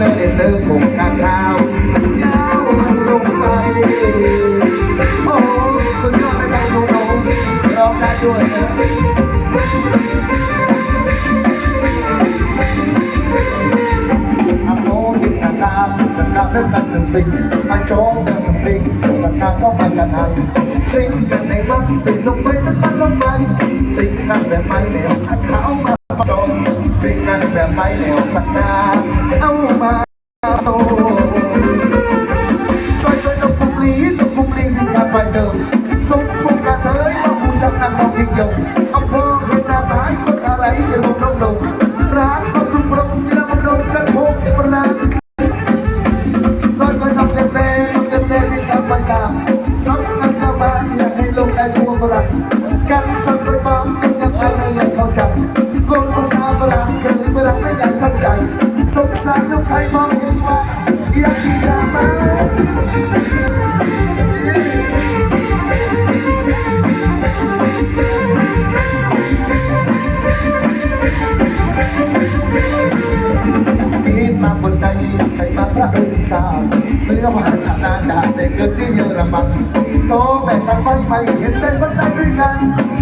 เดินเดินผมกาข้าวยาวลงไปโอ้สุดยอดเลยครับน้องๆร้องได้ด้วยนะทำโน้ตสังกา สิ่งมาโจ้กันสักสิ่งสังกาก็มากันหันสิ่งกันในวันติดลงไปทั้งมันแบบไม่แนวสักขาวมามสิ่งกันแบบไม่แนวสักกาเอามาโตซอยซอยตกปุกลีตกปุกลีถึงการไปเดิมสมปุกกระเทยมาหุ่นดักนั่งมองยิ่งยงเอาพอเห็นหน้าหมายคนอะไรจะลงลงลงร้านก็สุพรมจะนำลงสักหกประหลาดซอยซอยน้องเต็มเต็มเต็มเต็มมีการไปตามสำคัญชาบ้านอยากให้ลงได้ทั่วฝรั่งกันสักซอยบ้านจึงยังไงไม่ยากเข้าใจ รลูกไทยมองเห็นว่าอยากกินชนคิดมาบใจใส่มาพระอุตสาห์เพื่อมหาชนะดาได้เกิดที่เยอรมันโตแม่สังไฟไม่เห็นใจคนไทยด้วยกัน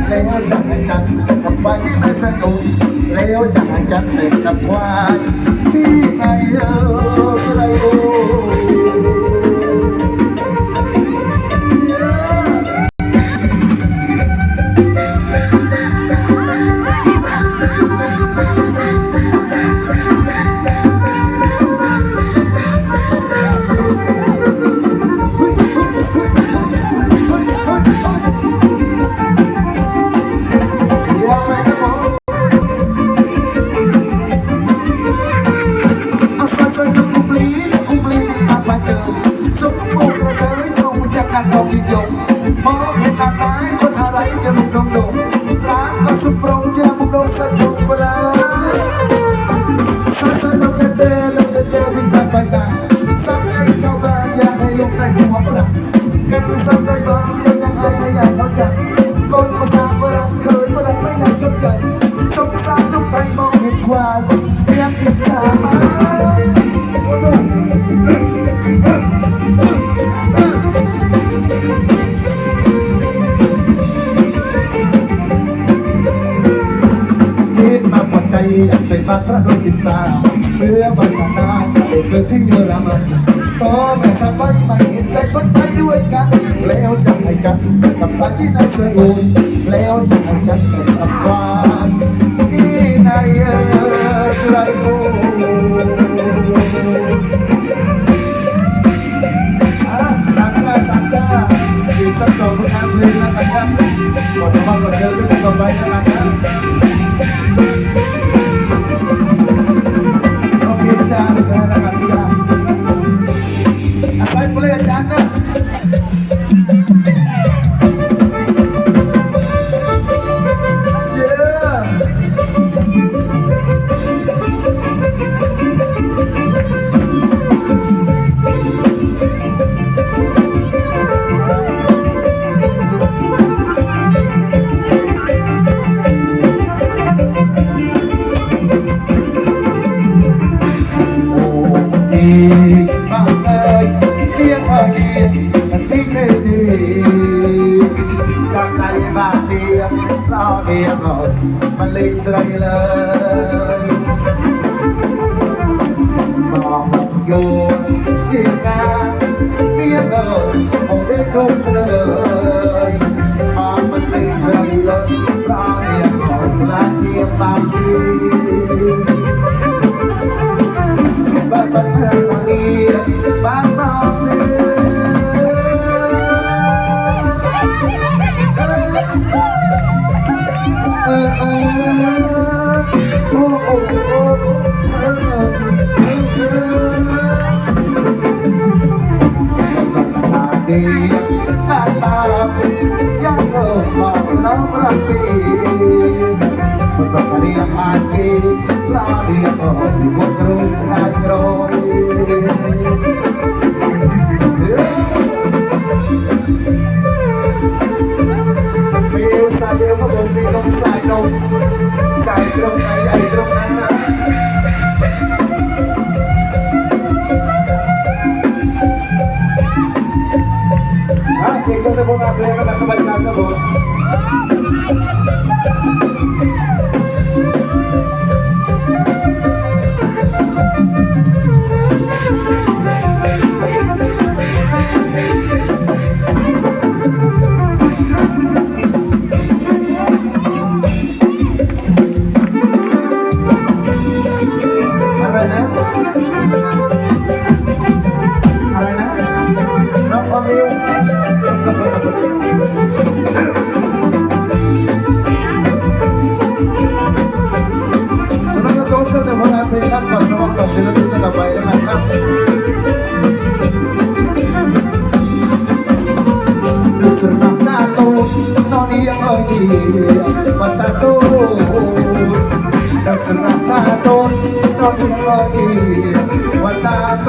แล้วจะให้ฉันกับไปที่ไม่สนุก แล้วจะจัดเป็นกับควายที่ไงเออใครโណាស់ក្នុងពីយប់មកមានតាតាយគាត់ហៅអីជាមុខដងដងប្រាំក៏សុប្រងជាមុខដងសិតយកប្រាសាសាមកតែដល់ទៅពីបាត់បាយតា กันกับไปที่ไหนสวยงามแล้วจะให้กันกับวานที่นายเออสไลโออะสามชาสามชาอีกสักสองผลง lo đi rồi mà linh sợi lời mong vô đi ca biết rồi một đêm không đời mà mình linh sợi lời lo đi rồi là chia bao đi ស់ទេប្រសពរៀងអាចគេឡារៀងរហូតមុខរូបស្នាយក្រោយ ในผลงานเพล ดักสนับหน้าโตนอนนี้ยังเอ่ยดีมาตาโต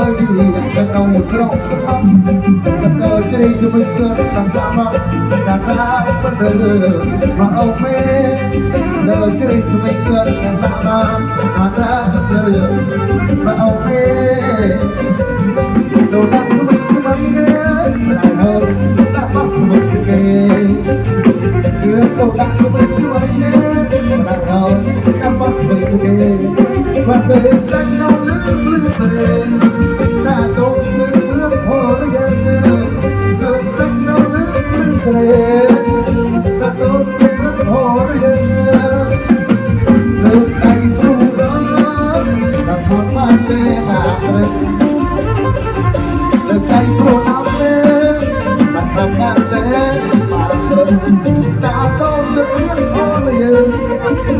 เรียกเอ้ยดีจะเอาสโลสมันกันเดินจีจะไม่เกิดตั้งตามกันรักมันเดินมาเอาเมเដំណាក់ទេបានទៅតាតូនទៅខ្លួនអូនយើង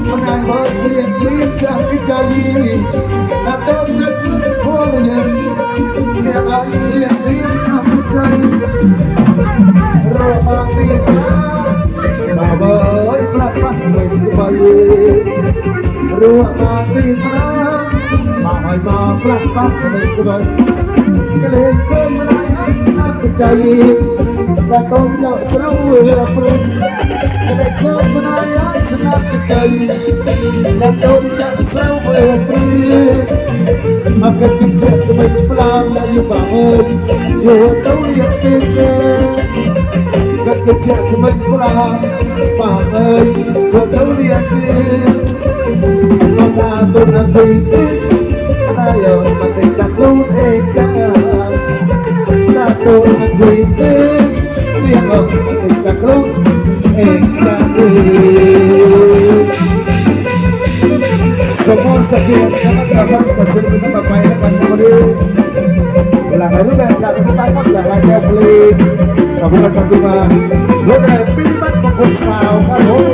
មិនអាចបើព្រៀងលៀនចាស់ពីចាយីតាតូនទៅខ្លួនអូនយើងអ្នកអាចព្រៀងលៀនចាស់ពីចាយីរមាទីតាបាបើអើយផ្លាត់ផ្លាស់មិនបើរមាទីតាមកហើយមកផ្លាស់ផ្លាស់មិនស្បើកលេងព្រមណា ให้มากลับมาไม่ไปก็เลยเพิ่มมาได้สนับใจและต้องเจาะสระเวรปรุงก็เลยเพิ่มาได้สนับใจและต้องเจาะสระเวรปรุงมาเกิดกิจเจ็บก็ไม่ปลามและอยู่บ้านอยู่ต้องเรียกเก่งก็กิจเจ็บก็ไม่ปลามบ้านอยู่ต้องเรียกเก่งก็มาตัวนั้นดี tayo พรสกิลนะครับแล้วก็สิ่งที่ต่อไปนะครับวันนี้หลากหลายรูปแบบหลากหลายสไตล์ครับหลากจลายแนวเพลงขอบคุณอาจารย์ที่มาร่วมในปีบัตรมงคลสาวครับผม